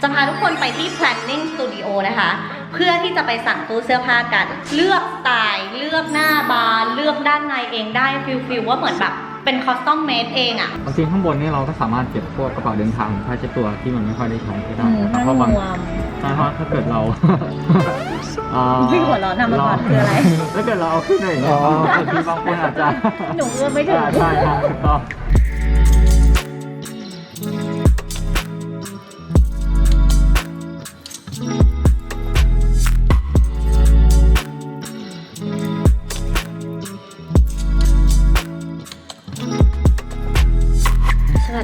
จะพาทุกคนไปที่ planning studio นะคะ เพื่อที่จะไปสั่งตู้เสื้อผ้ากัน เลือกสไตล์เลือกหน้าบานเลือกด้านในเองได้ฟิลฟิลว่าเหมือนแบบเป็นคอสตอมเมดเองอะบางทีข้างบนนี่เราก็สามารถเก็บพวกกระเป๋าเดินทางผ้าเช็ดตัวที่มันไม่ค่อยได้ใช้ก็ได้นะครับเพราะบางใช่เพราะถ้าเกิดเราเอ่อพี่หัวเราะนำมาก่อนคืออะไร ถ้าเกิดเราเอาขึ้นไปอย่างเงี้ยบางทีบางคนอาจจะหนูเอื้อมไม่ถึง อ่าใช่ครับถูกต้อง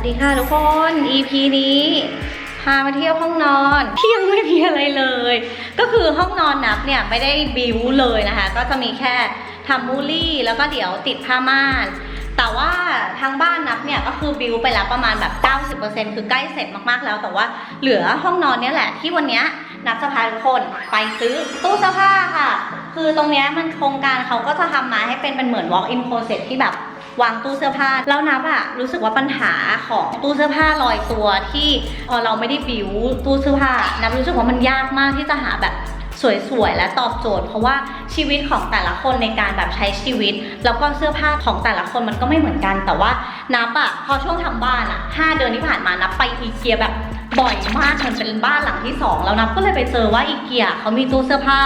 ดีค่ะทุกคน EP นี้พามาเที่ยวห้องนอนที่ยังไม่มีอะไรเลย ก็คือห้องนอนนับเนี่ยไม่ได้บิวเลยนะคะ ก็จะมีแค่ทำมูลลี่แล้วก็เดี๋ยวติดผ้าม่านแต่ว่าทางบ้านนับเนี่ยก็คือบิวไปแล้วประมาณแบบ 90%คือใกล้เสร็จมากๆแล้ว แต่ว่าเหลือห้องนอนเนี่ยแหละที่วันนี้นับจะพาทุกคนไปซื้อตู้เสื้อผ้าค่ะ คือตรงเนี้ยมันโครงการเขาก็จะทำมาให้เป็นเป็นเหมือน walk in closet ที่แบบ วางตู้เสื้อผ้า แล้วนับอะรู้สึกว่าปัญหาของตู้เสื้อผ้าลอยตัวที่พอเราไม่ได้บิวตู้เสื้อผ้านับรู้สึกว่ามันยากมากที่จะหาแบบสวยๆ และตอบโจทย์ เพราะว่าชีวิตของแต่ละคนในการแบบใช้ชีวิต แล้วก็เสื้อผ้าของแต่ละคนมันก็ไม่เหมือนกัน แต่ว่านับอะพอช่วงทำบ้านอะห้าเดือนที่ผ่านมานับไปอีเกียแบบบ่อยมากเหมือนเป็นบ้านหลังที่สองแล้วนับก็เลยไปเจอว่าอีเกียเขามีตู้เสื้อผ้า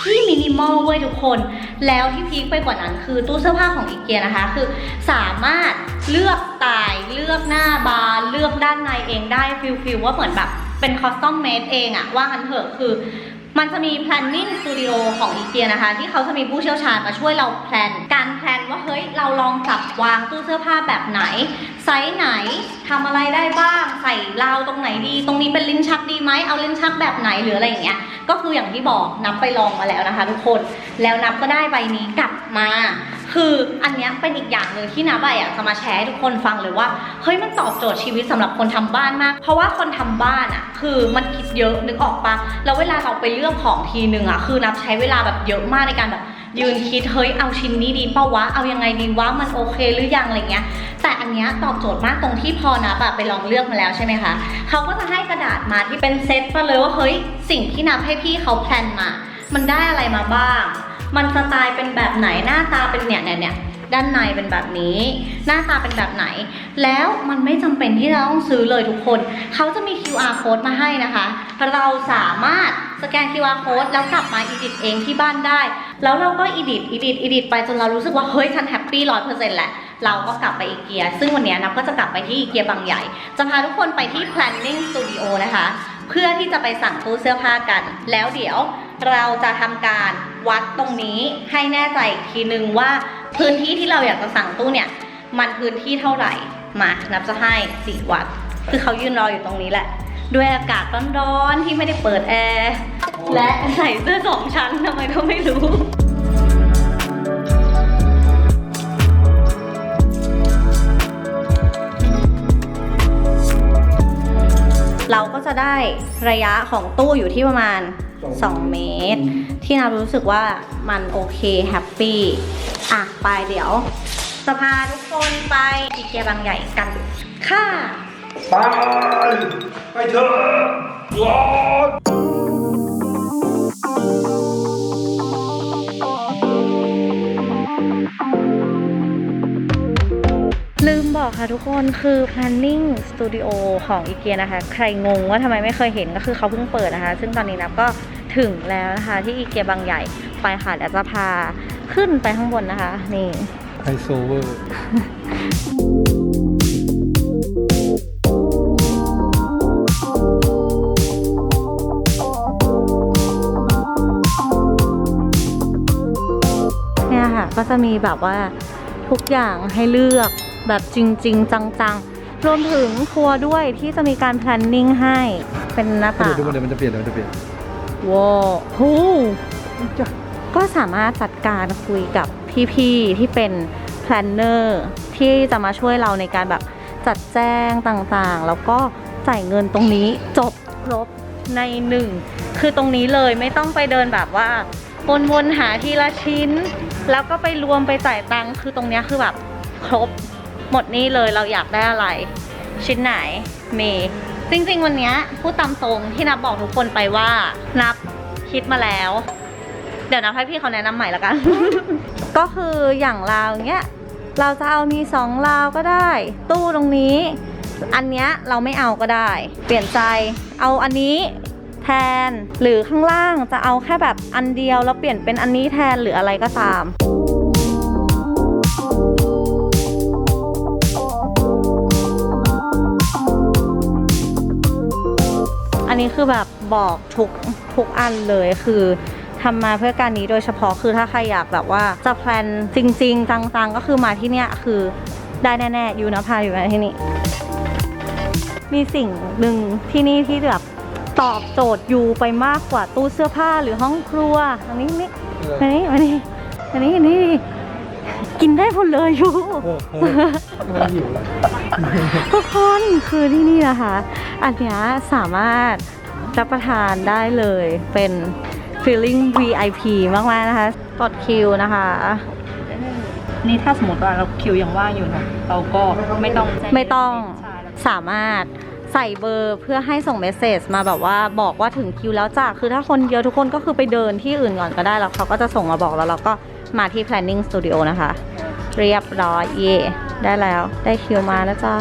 ที่มินิมอลเว้ยทุกคน แล้วที่พีคไปกว่านั้นคือตู้เสื้อผ้าของอีเกียนะคะ คือสามารถเลือกสไตล์เลือกหน้าบานเลือกด้านในเองได้ฟิลฟิลว่าเหมือนแบบเป็นคอสตอมเมดเองอะว่ากันเถอะคือมันจะมี planning studio ของอีเกียนะคะ ที่เขาจะมีผู้เชี่ยวชาญมาช่วยเราแพลน การแพลนว่าเฮ้ยเราลองจับวางตู้เสื้อผ้าแบบไหน ไซส์ไหนทำอะไรได้บ้าง ใส่ราวตรงไหนดี ตรงนี้เป็นลิ้นชักดีไหมเอาลิ้นชักแบบไหนหรืออะไรอย่างเงี้ย ก็คืออย่างที่บอกนับไปลองมาแล้วนะคะ ทุกคนแล้วนับก็ได้ใบนี้กลับมา คืออันเนี้ยเป็นอีกอย่างหนึ่งที่นับอะอยากจะมาแชร์ให้ทุกคนฟังเลยว่าเฮ้ยมันตอบโจทย์ชีวิตสำหรับคนทำบ้านมาก เพราะว่าคนทำบ้านอะ คือมันคิดเยอะนึกออกปะแล้วเวลาเราไปเลือกของทีนึงอะคือนับใช้เวลาแบบเยอะมากในการแบบ ยืนคิดเฮ้ยเอาชิ้นนี้ดีเปล่าวะเอายังไงดีวะมันโอเคหรือยังอะไรเงี้ย แต่อันเนี้ยตอบโจทย์มากตรงที่พอนับอะไปลองเลือกมาแล้วใช่ไหมคะเขาก็จะให้กระดาษมาที่เป็นเซตมาเลยว่าเฮ้ยสิ่งที่นับให้พี่เขาแพลนมา มันได้อะไรมาบ้าง มันสไตล์เป็นแบบไหนหน้าตาเป็นเนี่ยเนี่ยเนี่ย ด้านในเป็นแบบนี้ หน้าตาเป็นแบบไหน แล้วมันไม่จำเป็นที่เราต้องซื้อเลยทุกคน เขาจะมี QR code มาให้นะคะ เราสามารถสแกน QR code แล้วกลับมา edit เองที่บ้านได้ แล้วเราก็ edit edit edit ไปจนเรารู้สึกว่าเฮ้ยฉันแฮปปี้ร้อยเปอร์เซ็นต์แหละเราก็กลับไปอีเกีย ซึ่งวันนี้นับก็จะกลับไปที่อีเกียบางใหญ่ จะพาทุกคนไปที่ planning studio นะคะ เพื่อที่จะไปสั่งตู้เสื้อผ้ากัน แล้วเดี๋ยวเราจะทำการวัดตรงนี้ให้แน่ใจอีกทีนึงว่า พื้นที่ที่เราอยากจะสั่งตู้เนี่ย มันพื้นที่เท่าไหร่ มานับจะให้สี่วัดคือเขายืนรออยู่ตรงนี้แหละ ด้วยอากาศร้อนๆที่ไม่ได้เปิดแอร์และใส่เสื้อสองชั้นทำไมก็ไม่รู้เราก็จะได้ระยะของตู้อยู่ที่ประมาณ 2 เมตร ที่นารู้สึกว่ามันโอเคแฮปปี้อะไปเดี๋ยวจะพาทุกคนไปอีเกียบางใหญ่กันค่ะไปไปเถอะร้อนลืมบอกค่ะทุกคนคือ planning studio ของอีเกียนะคะ ใครงงว่าทำไมไม่เคยเห็นก็คือเขาเพิ่งเปิดนะคะ ซึ่งตอนนี้นับก็ ถึงแล้วนะคะ ที่อีเกียบางใหญ่ไปค่ะเดี๋ยวจะพาขึ้นไปข้างบนนะคะ นี่ไฮโซเวอร์เนี่ยค่ะ ก็จะมีแบบว่าทุกอย่างให้เลือกแบบจริง ๆ จัง ๆ รวมถึงครัวด้วยที่จะมีการ planning ให้เป็นหน้าเดี๋ต่ายวงดูมันเดี๋ยวมันจะเปลี่ยนเดี๋ยวมันจะเปลี่ยน ว้าวโหก็สามารถจัดการคุยกับพี่ๆที่เป็นแพลนเนอร์ที่จะมาช่วยเราในการแบบจัดแจ้งต่างๆ แล้วก็จ่ายเงินตรงนี้จบครบในหนึ่งคือตรงนี้เลยไม่ต้องไปเดินแบบว่าวนๆหาทีละชิ้น แล้วก็ไปรวมไปจ่ายตังค์คือตรงเนี้ยคือแบบครบหมดนี่เลยเราอยากได้อะไร ชิ้นไหนมี จริงๆ วันนี้พูดตามตรงที่นับบอกทุกคนไปว่า นับคิดมาแล้ว เดี๋ยวนับให้พี่เขาแนะนำใหม่ละกัน ก็คืออย่างราวเนี้ยเราจะเอามีสองราวก็ได้ ตู้ตรงนี้ อันเนี้ยเราไม่เอาก็ได้ เปลี่ยนใจเอาอันนี้แทนหรือข้างล่างจะเอาแค่แบบอันเดียวแล้วเปลี่ยนเป็นอันนี้แทนหรืออะไรก็ตาม นี้คือแบบบอกทุกทุกอันเลยคือทำมาเพื่อการนี้โดยเฉพาะคือถ้าใครอยากแบบว่าจะแพลนจริงๆจังๆ ก็คือมาที่เนี่ยคือได้แน่ๆอยู่นะพาอยู่นะที่นี่มีสิ่งหนึ่งที่นี่ที่แบบตอบโจทย์อยู่ไปมากกว่าตู้เสื้อผ้าหรือห้องครัวอันนี้นี่อันนี้อันนี้อันนี้อันนี้ กินได้หมดเลยยูทุกคนคือที่นี่นะคะ อันเนี้ยสามารถรับประทานได้เลยเป็น feeling VIP มากๆนะคะกดคิวนะคะนี่ถ้าสมมติว่าเราคิวยังว่างอยู่เนอะเราก็ไม่ต้องแจ้ไม่ต้องใช่แล้วสามารถใส่เบอร์เพื่อให้ส่งเมสเซจมาแบบว่าบอกว่าถึงคิวแล้วจ้ะคือถ้าคนเยอะทุกคนก็คือไปเดินที่อื่นก่อนก็ได้แล้วเขาก็จะส่งมาบอกแล้วเราก็ มาที่ planning studio นะคะ เรียบร้อยเย่ได้แล้วได้คิวมานะจ๊ะ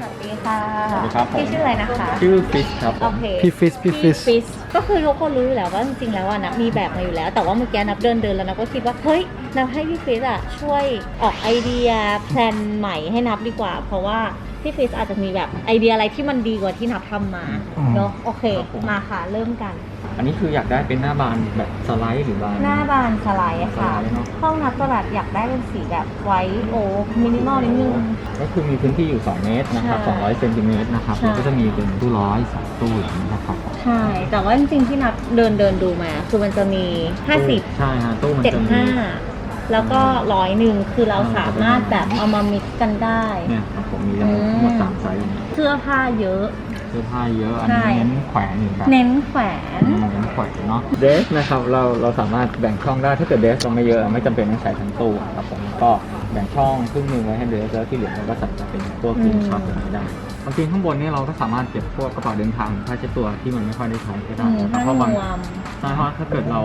สวัสดีค่ะสวัสดีครับผม พี่ชื่ออะไรนะคะ ชื่อฟิชครับผโอม เคพี่ฟิสพี่ฟิส ฟิสก็คือทุกคนรู้อยู่แล้วว่าจริงๆแล้วอะนับมีแบบมาอยู่แล้ว แต่ว่าเมื่อกี้นับเดินเดินแล้วนับก็คิดว่าเฮ้ยนับให้พี่ฟิสอะช่วยออกไอเดียแพลนใหม่ให้นับดีกว่า เพราะว่าพี่ฟิสอาจจะมีแบบไอเดียอะไรที่มันดีกว่าที่นับทำมาอืม เนาะโอเค ครับผม มาค่ะเริ่มกัน อันนี้คืออยากได้เป็นหน้าบานแบบสไลด์หรือบาน หน้าบานสไลด์อะค่ะ สไลด์เนอะ ห้องนับก็แบบอยากได้เป็นสีแบบไวท์โอ๊กมินิมอลนิดนึง ก็คือมีพื้นที่อยู่ 2 เมตรนะครับใช่200เซนติเมตรนะครับใช่ แล้วก็จะมีเป็นตู้ร้อยสองตู้อย่างนี้นะครับใช่ แต่ว่าจริงๆที่นับเดินเดินดูมา คือมันจะมี 50 ใช่ฮะตู้มันเจ็ดจะมีห้าแล้วก็ร้อยหนึ่งคือเราสามารถแบบเอามามิกซ์กันได้ เนี่ยครับผมมีทั้งหมดทั้งหมดสามไซส์เสื้อผ้าเยอะเสื้อผ้าเยอะ อันใช่นี้เน้นแขวนอยู่ครับเน้นแขวนอืมเน้นแขวนเนาะเดสนะครับเราเราสามารถแบ่งช่องได้ถ้าเกิดเดสเราไม่เยอะไม่จำเป็นต้องใช้ทั้งตู้ครับผมก็แบ่งช่องครึ่งหนึ่งไว้ให้เดสแล้วที่เหลือเราก็ใส่เป็นพวกกินช็อตอะไรได้บางทีข้างบนนี่เราก็สามารถเก็บพวกกระเป๋าเดินทางผ้าเช็ดตัวที่มันไม่ค่อยได้ใช้ก็ได้อืมนะครับผ้าเพราะบางนวมใช่เพราะถ้าเกิดเรา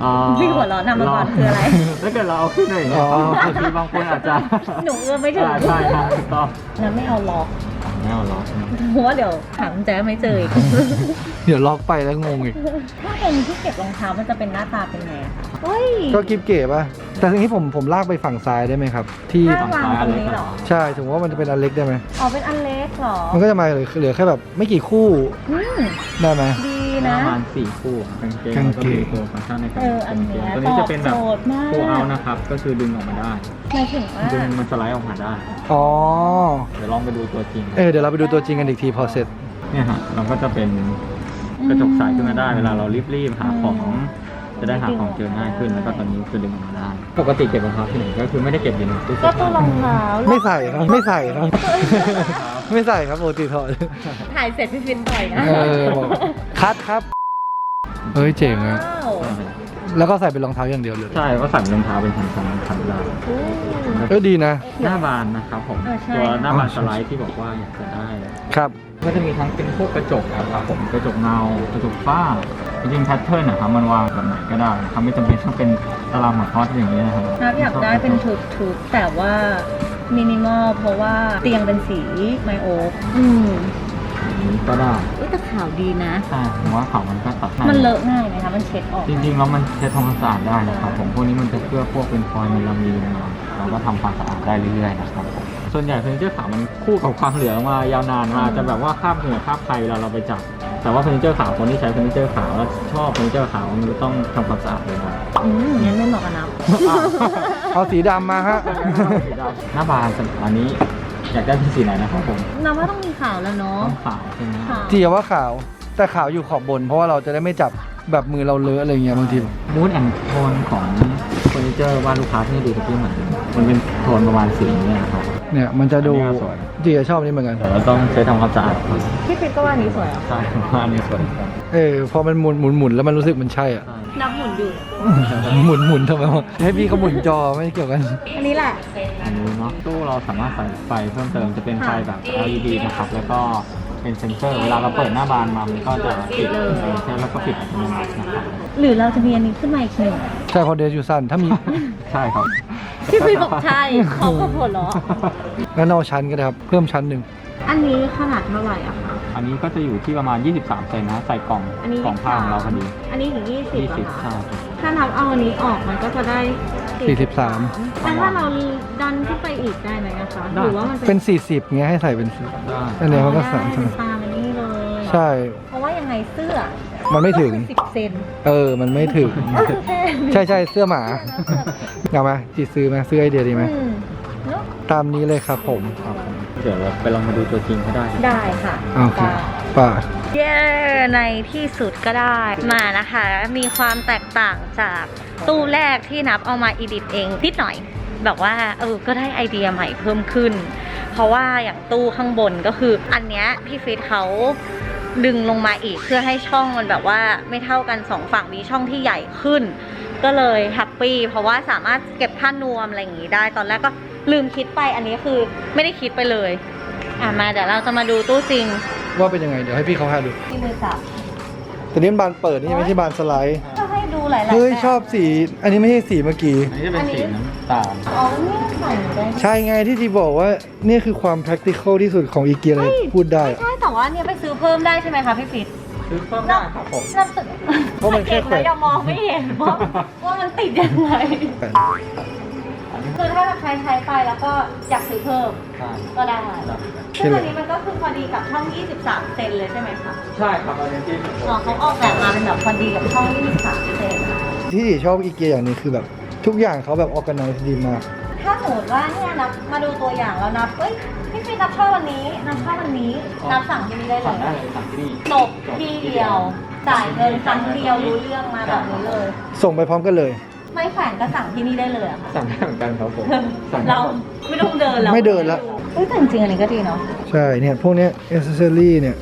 เอ่อพี่หัวเราะนำมาก่อนคืออะไร ถ้าเกิดเราเอาขึ้นเลยางเงี้ยอ๋อบางทีบางคนอาจจะ หนูเอื้อมไม่ถึงอ่าใช่ครับถูกต้องนะไม่เอาล็อก ไม่เอาล็อกนะเพราะว่าเดี๋ยวหากุญแจไม่เจออีกเดี๋ยวล็อกไปแล้วงงอีก ถ้าเป็นที่เก็บรองเท้ามันจะเป็นหน้าตาเป็นไงอะคะเฮ้ยก็กิฟเก๋ป่ะ แต่ทีนี้ผมผมลากไปฝั่งซ้ายได้ไหมครับ ที่ถ้าวางตรงนี้เหรอ ใช่ถึงว่ามันจะเป็นอันเล็กได้ไหมอ๋อเป็นอันเล็กเหรอ มันก็จะมาเหลือเหลือแค่แบบไม่กี่คู่อืมได้ไหมดีป นะระมาณสี่คู่กางเกงกางแล้วก็เกงมีตัวฟังก์ชันในการเอออันเนี้ยตัวนี้จะเป็นแบบตอบโจทย์มาก คู่เอานะครับ ก็คือดึงออกมาได้ หมายถึงว่าดึงมันสไลด์ออกมาได้ อ๋อ เดี๋ยวลองไปดูตัวจริง เออ เดี๋ยวเราไปดูตัวจริงกันอีกทีพอเสร็จ เนี่ยฮะเราก็จะเป็นกระจกใสขึ้นมาได้ เวลาเรารีบๆหาของ จะได้หาของเจอง่ายขึ้น แล้วก็ตอนนี้คือดึงออกมาได้ ปกติเก็บรองเท้าที่ไหนก็คือไม่ได้เก็บอยู่ในตู้ก็เสื้อตู้รผ้าองเท้าไม่ใส่ครับไม่ใส่ครับ ไม่ใส่ครับปกติถอดถ่ายเสร็จพี่ฟินต่อยนะเออบอกคัดครับเฮ้ยเจ๋งอะว้าวแล้วก็ใส่เป็นรองเท้าอย่างเดียวเลยใช่ก็ใส่รองเท้าเป็นชั้นๆชั้นได้อู้เออดีนะหน้าบานนะครับผมเออใช่ ตัวหน้าบานอ๋อสไลด์ที่บอกว่าอยากจะได้ ครับ ก็จะมีทั้งเป็นพวกกระจกนะครับผมกระจกเงากระจกฝ้าจริงๆแพทเทิร์นนะครับมันวางแบบไหนก็ได้นะครับไม่จำเป็นต้องเป็นตารางหมดทอดอย่างนี้นะครับนับอยากได้เป็นทุบๆแต่ว่า มินิมอลเพราะว่าเตียงเป็นสีไมโอ๊กอืมอย่างนี้ก็ได้อุ๊ยแต่ขาวดีนะ ใช่ผมว่าเขามันก็ตัดให้มันเลอะง่ายไหมคะ มันเช็ดออกจริงๆแล้วมันเช็ดทำความสะอาดได้นะครับผมพวกนี้มันจะเคลือบพวกเป็นฟอยล์เมลามีนมาเราก็ทำความสะอาดได้เรื่อยๆนะครับผมส่วนใหญ่เฟอร์นิเจอร์ขาวมันคู่กับความเหลืองมายาวนานมาจะแบบว่าคราบเหงื่อคราบใครเวลาเราไปจับ แต่ว่าเฟอร์นิเจอร์ขาวคนที่ใช้เฟอร์นิเจอร์ขาวแล้วชอบเฟอร์นิเจอร์ขาวมันจะต้องทำความสะอาดเลยนะอืมงั้นไม่เหมาะกับน้เอาสีดำมาฮะหน้าบานอันนี้อยากได้เป็นสีไหนนะครับผมำน้ำว่าต้องมีขาวแล้วเนาะต้องขาวใช่ไหมขาวจีว่าขาว แต่ขาวอยู่ขอบบน เพราะว่าเราจะได้ไม่จับแบบมือเราเลอะอะไรเงี้ยบางทีมูดแอนโทนของเฟอร์นิเจอร์บ้านลูกค้าที่ให้ดูตะกี้เหมือนกันมันเป็นโทนประมาณสีนี้นะครับ เนี่ยมันจะดูอันนี้ก็สวย จีจะชอบอันนี้เหมือนกัน แต่เราต้องใช้ทำความสะอาดก่อนพี่ฟิตก็ว่าอันนี้สวยอะใช่ผมว่าอันนี้สวยเออพอมันหมุนหมุนหมุนแล้วมันรู้สึกมันใช่อะ นับหมุนอยู่ หมุนหมุนทำไมวะให้พี่เขาหมุนจอไม่เกี่ยวกัน อันนี้แหละ อันนี้เนาะตู้เราสามารถใส่ไฟเพิ่มเติมจะเป็นไฟแบบ LED นะครับ แล้วก็เป็นเซ็นเซอร์ เวลาเราเปิดหน้าบานมามันก็จะปิดเองใช่แล้วก็ปิดอัตโนมัตินะครับ หรือเราจะมีอันนี้ขึ้นมาอีกหนึ่งใช่เพอเดชอยู่สั้นถ้ามี ใช่ครับ พี่ฟิตบอกใช่เขาก็หัวเราะงั้นเอาชั้นก็ได้ครับ เพิ่มชั้นหนึ่ง อันนี้ขนาดเท่าไหร่อะคะ อันนี้ก็จะอยู่ที่ประมาณ 23 เซนนะ ใส่กล่องอันนี้กล่องผ้าของเราพอดี อันนี้ถึงยี่สิบ20อะใช่คะถ้านับเอาอันนี้ออกมันก็จะได้43 แต่ถ้าเราดันขึ้นไปอีกได้ไหมนะคะหรือว่ามันเป็น40เงี้ยให้ใส่เป็นสิบได้อันนี้มันก็สามได้เป็นตามอันนี้เลย ใช่ เพราะว่ายังไงเสื้อ มันไม่ถึง สิบเซนเออ มันไม่ถึงก็คือแค่นี้ใช่ใช่เสื้อหมาเอามาจีซื้อไหมซื้อไอเดียดีไหม อืมเนอะตามนี้เลยครับผมครับผมเดี๋ยวเราไปลองมาดูตัวจริงก็ได้ ได้ค่ะโอเคป่า เย้ในที่สุดก็ได้มานะคะ มีความแตกต่างจากตู้แรกที่นับเอามาอีดิทเองนิดหน่อย แบบว่าเออก็ได้ไอเดียใหม่เพิ่มขึ้น เพราะว่าอย่างตู้ข้างบนก็คืออันเนี้ยพี่ฟิตเขา ดึงลงมาอีกเพื่อให้ช่องมันแบบว่าไม่เท่ากันสองฝั่งมีช่องที่ใหญ่ขึ้น ก็เลยแฮปปี้เพราะว่าสามารถเก็บผ้านวมอะไรอย่างงี้ได้ ตอนแรกก็ลืมคิดไปอันนี้คือไม่ได้คิดไปเลยอะมาเดี๋ยวเราจะมาดูตู้จริงว่าเป็นยังไงเดี๋ยวให้พี่เขาหาดูที่มือจับแต่นี่มันบานเปิดนี่ไม่ใช่บานสไลด์ก็ให้ ดูหลายๆเฮ้ยแบบชอบสี อันนี้ไม่ใช่สีเมื่อกี้ อันนี้จะเป็นสีน้ำตาลอ๋อนี่ใส่ได้ใช่ไงที่จีบอกว่านี่คือความ practical ที่สุดของอีเกียเลยพูดได้ไม่ใช่แต่ว่าเนี่ยไปซื้อเพิ่มได้ใช่ไหมคะพี่ฟิตซื้อเพิ่มได้ครับผมน่าสึกเพราะมันแค่แขวนเดี๋ยวมองไม่เห็นว่าว่ามันติดยังไง คือถ้าใครใช้ไปแล้วก็อยากซื้อเพิ่มใช่ก็ได้ได้ซึ่งอันนี้มันก็คือพอดีกับช่อง 23 เซนเลยใช่ไหมคะใช่ครับอันนี้ที่อ๋อเขาออกแบบมาเป็นแบบพอดีกับช่อง 23 เซนที่ชอบอีเกียอย่างหนี้คือแบบทุกอย่างเขาแบบ organize ดีมากถ้าสมมติว่าเนี่ยนับมาดูตัวอย่างแล้วนับเอ้ยพี่ฟิตนับชอบวันนี้นับชอบวันนี้นับสั่งที่นี่ได้เลสั่งยได้เลยสั่งที่นี่จบที่เดียวจ่ายเงินครั้งเดียวรู้เรื่องมาแบบนี้เลย ส่งไปพร้อมกันเลย ไม่แขวนก็สั่งที่นี่ได้เลยอะค่ะ สั่งได้เหมือนกันครับผมสั่งได้เราไม่ต้องเดินแล้วไม่เดินละเฮ้ยแต่จริงๆอันนี้ก็ดีเนาะใช่เนี่ยพวกเนี้ย accessory เนี่ย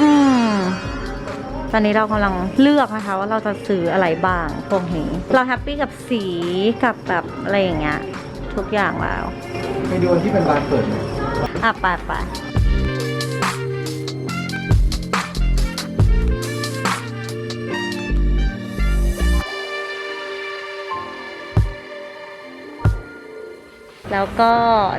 อืมตอนนี้เรากำลังเลือกนะคะว่าเราจะซื้ออะไรบ้างพวกนี้ เราแฮปปี้กับสีกับแบบอะไรอย่างเงี้ยทุกอย่างแล้ว ไปดูอันที่เป็นบานเปิดเนี่ยอะไปไป แล้วก็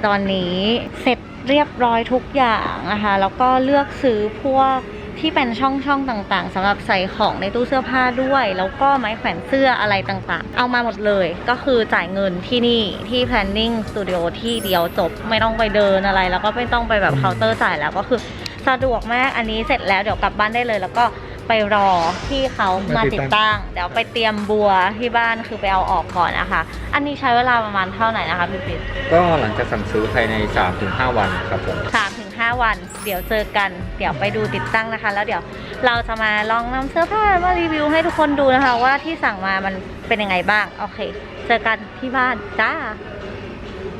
ตอนนี้เสร็จเรียบร้อยทุกอย่างนะคะแล้วก็เลือกซื้อพวกที่เป็นช่องช่องต่างๆสำหรับใส่ของในตู้เสื้อผ้าด้วย แล้วก็ไม้แขวนเสื้ออะไรต่างๆ เอามาหมดเลย ก็คือจ่ายเงินที่นี่ที่ planning studio ที่เดียวจบไม่ต้องไปเดินอะไร แล้วก็ไม่ต้องไปแบบเคาน์เตอร์จ่ายแล้วก็คือสะดวกมากอันนี้เสร็จแล้วเดี๋ยวกลับบ้านได้เลยแล้วก็ ไปรอที่เขามาติดตั้ง เดี๋ยวไปเตรียมบัวที่บ้านคือไปเอาออกก่อนนะคะ อันนี้ใช้เวลาประมาณเท่าไหร่นะคะพี่ปิ๊ดก็หลังจากสั่งซื้อภายใน 3-5 วันครับผมสามถึงห้าวัน เดี๋ยวเจอกัน เดี๋ยวไปดูติดตั้งนะคะ แล้วเดี๋ยวเราจะมาลองนำเสื้อผ้ามารีวิวให้ทุกคนดูนะคะ ว่าที่สั่งมามันเป็นยังไงบ้าง โอเค เจอกันที่บ้านจ้า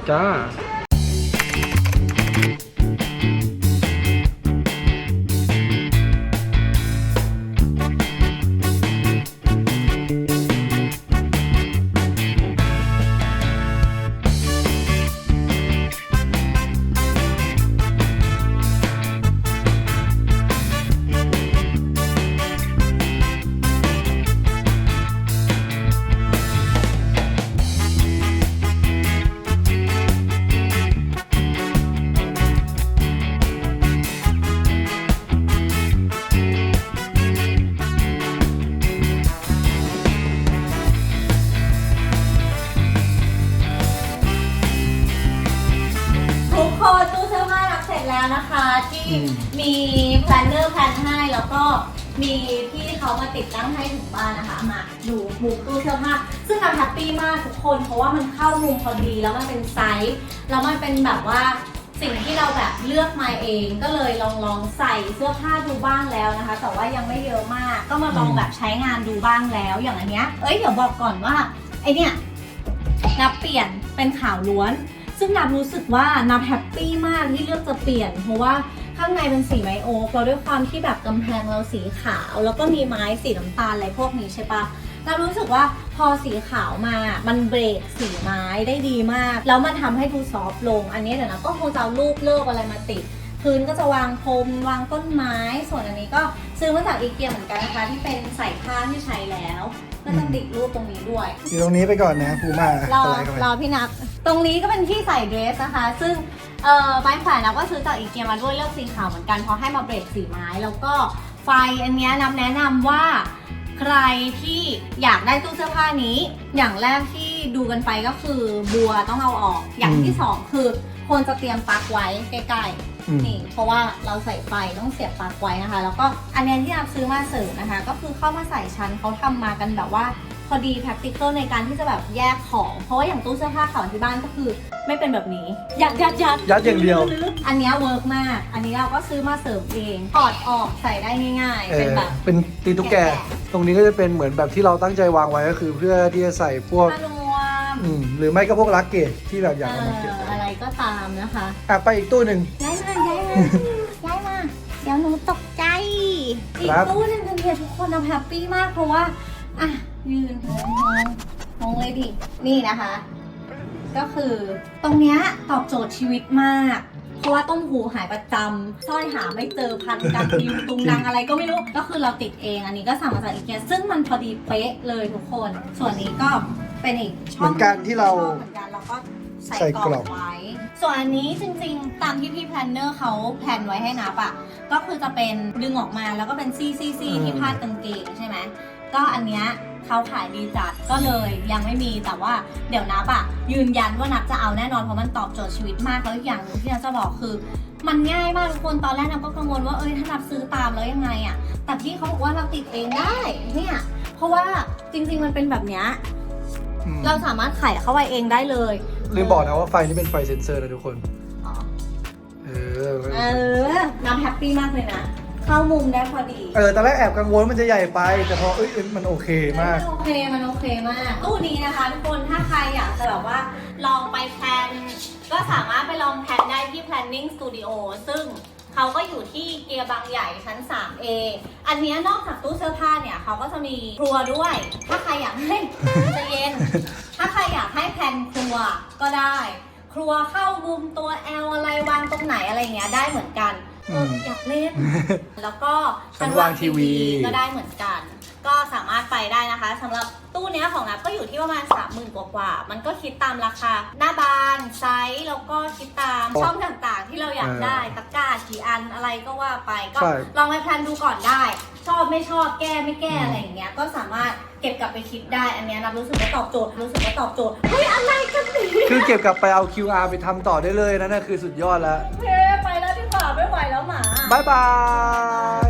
จ้า แล้วก็มีพี่เขามาติดตั้งให้ถึงบ้านนะคะ มาดูมุมตู้เสื้อผ้าซึ่งเราแฮปปี้มากทุกคน เพราะว่ามันเข้ามุมพอดีแล้วมันเป็นไซส์แล้วมันเป็นแบบว่าสิ่งที่เราแบบเลือกมาเองก็เลยลองลองใส่เสื้อผ้าดูบ้างแล้วนะคะ แต่ว่ายังไม่เยอะมากก็มาลองแบบใช้งานดูบ้างแล้ว อย่างอันเนี้ยเอ้ยเดี๋ยวบอกก่อนว่าไอเนี้ยนับเปลี่ยนเป็นขาวล้วน ซึ่งนับรู้สึกว่านับแฮปปี้มากที่เลือกจะเปลี่ยน เพราะว่า ข้างในเป็นสีไม้โอ๊กเราด้วยความที่แบบกำแพงเราสีขาว แล้วก็มีไม้สีน้ำตาลอะไรพวกนี้ใช่ปะนับรู้สึกว่าพอสีขาวมา มันเบรกสีไม้ได้ดีมาก แล้วมันทำให้ดูซอฟต์ลง อันนี้เดี๋ยวนะก็คงจะเอารูปเลิกอะไรมาติด พื้นก็จะวางพรมวางต้นไม้ ส่วนอันนี้ก็ซื้อมาจากอีเกียเหมือนกันนะคะที่เป็นใส่ผ้าที่ใช้แล้วก็จะติดรูปตรงนี้ด้วย อยู่ตรงนี้ไปก่อนนะภูมารออะไรเข้าไปรอพี่นัก ตรงนี้ก็เป็นที่ใส่เดรสนะคะ ซึ่งเอ่อไม้แขวนนับก็ซื้อจากอีเกียมาด้วยเลือกสีขาวเหมือนกันเพราะให้มาเบรกสีไม้ แล้วก็ไฟอันเนี้ยนับแนะนำว่าใครที่อยากได้ตู้เสื้อผ้านี้ อย่างแรกที่ดูกันไปก็คือบัวต้องเอาออก อย่างที่สองคือควรจะเตรียมปลั๊กไว้ใกล้ๆอืมนี่เพราะว่าเราใส่ไฟต้องเสียบปลั๊กไว้นะคะ แล้วก็อันเนี้ยที่เราซื้อมาเสริมนะคะ ก็คือเข้ามาใส่ชั้นเขาทำมากันแบบว่าพ อดี practical ในการที่จะแบบแยกของ เพราะว่าอย่างตู้เสื้อผ้าเขาที่บ้านก็คือ ไม่เป็นแบบนี้ ยัดยัดยัดยัดอย่างเดียว อันเนี้ยเวิร์กมาก อันนี้เราก็ซื้อมาเสริมเองถอดออกใส่ได้ง่ายเอๆเป็นอแบบ เป็นตีตุ๊กแก แกะ ตรงนี้ก็จะเป็นเหมือนแบบที่เราตั้งใจวางไว้ก็คือ เพื่อที่จะใส่พวกผ้านวมอืมหรือไม่ก็พวกลักเกจที่แบบอยากเอ่เอามาเก็บออะไรก็ตามนะคะ อะไปอีกตู้หนึ่ง ย้ายมาย้ายมา ย้ายมา เดี๋ยวหนูตกใจ อีกครับ ตู้หนึงกันเนี่ยทุกคนเราแฮปปี้มากเพราะว่า อะ ยืนมองมองมองเลยดิ นี่นะคะ ก็คือตรงเนี้ยตอบโจทย์ชีวิตมาก เพราะว่าต้มหูหายประจำสร้อยหาไม่เจอพันกันดิวตุงนางอะไรก็ไม่รู้ ก็คือเราติดเองอันนี้ก็สั่งมาจากอีเกียซึ่งมันพอดีเป๊ะเลยทุกคน ส่วนนี้ก็เป็นอีกช่องเหมือนกันที่เรา เหมือนกันเราก็ ใส่ใส่กกล่ล่อองงไว้ ส่วนอันนี้จริงๆ ตามที่พี่แพลนเนอร์เขาแพลนไว้ให้นับอะก็คือจะเป็นดึงออกมาแล้วก็เป็นซี่ซี่ซี่ที่พาดกางเกงใช่ไหม ก็อันเนี้ย เขาขายดีจัดก็เลยยังไม่มีแต่ว่าเดี๋ยวนับอะยืนยันว่านับจะเอาแน่นอนเพราะมันตอบโจทย์ชีวิตมากแล้วอีกอย่างหนึงที่นับจะบอกคือ มันง่ายมากทุกคนตอนแรกนับก็กังวลว่าเอ้ยถ้านับซื้อตามแล้วยังไงอะแต่พี่เขาบอกว่าเราติดเองได้เนี่ยเพราะว่าจริง ๆมันเป็นแบบเนี้ยอืมเราสามารถไขเข้าไปเองได้เลยลืมบอกนะว่าไฟนี่เป็นไฟเซ็นเซอร์นะทุกคน อ๋อเออ เออน้ำแฮปปี้มากเลยนะ เข้ามุมได้พอดีเออตอนแรกแอบกังวลว่ามันจะใหญ่ไป แต่พอเอ้ยเอ้ยมันโอเคมากนโอเคมันโอเคมากตู้นี้นะคะทุกคนถ้าใครอยากจะแบบว่าลองไปแพลนก็สามารถไปลองแพลนได้ที่ planning studio ซึ่งเขาก็อยู่ที่เกียร์บางใหญ่ชั้น 3A อันเนี้ยนอกจากตู้เสื้อผ้าเนี่ยเขาก็จะมีครัวด้วย ถ้าใครอยากให้ใจะเย็น ถ้าใครอยากให้แพลนครัวก็ได้ ครัวเข้ามุมตัว L อะไรวางตรงไหนอะไรเงี้ยได้เหมือนกันเออม อยากเล่น แล้วก็ชั้นวางทีวี ก็ได้เหมือนกัน ก็สามารถไปได้นะคะสำหรับตู้เนี้ยของนับก็อยู่ที่ประมาณ 30,000 กว่ากว่าๆมันก็คิดตามราคา หน้าบานไซส์แล้วก็คิดตามช่องต่างๆ ที่เราอยากได้ตะกร้ากี่อันอะไรก็ว่าไปก็ใช่ ลองไปแพลนดูก่อนได้ ชอบไม่ชอบแก้ไม่แก้อะไรอย่างเงี้ยก็สามารถเก็บกลับไปคิดได้ อันเนี้ยนับรู้สึกว่าตอบโจทย์รู้สึกว่าตอบโจทย์เฮ้ยอะไรกันนี่คือเก็บกลับไปเอา QR ไปทำต่อได้เลยนั่นนะคือสุดยอดแล้วโอเคไปแล้วดีกว่าไม่ไหวแล้วหมาบายบาย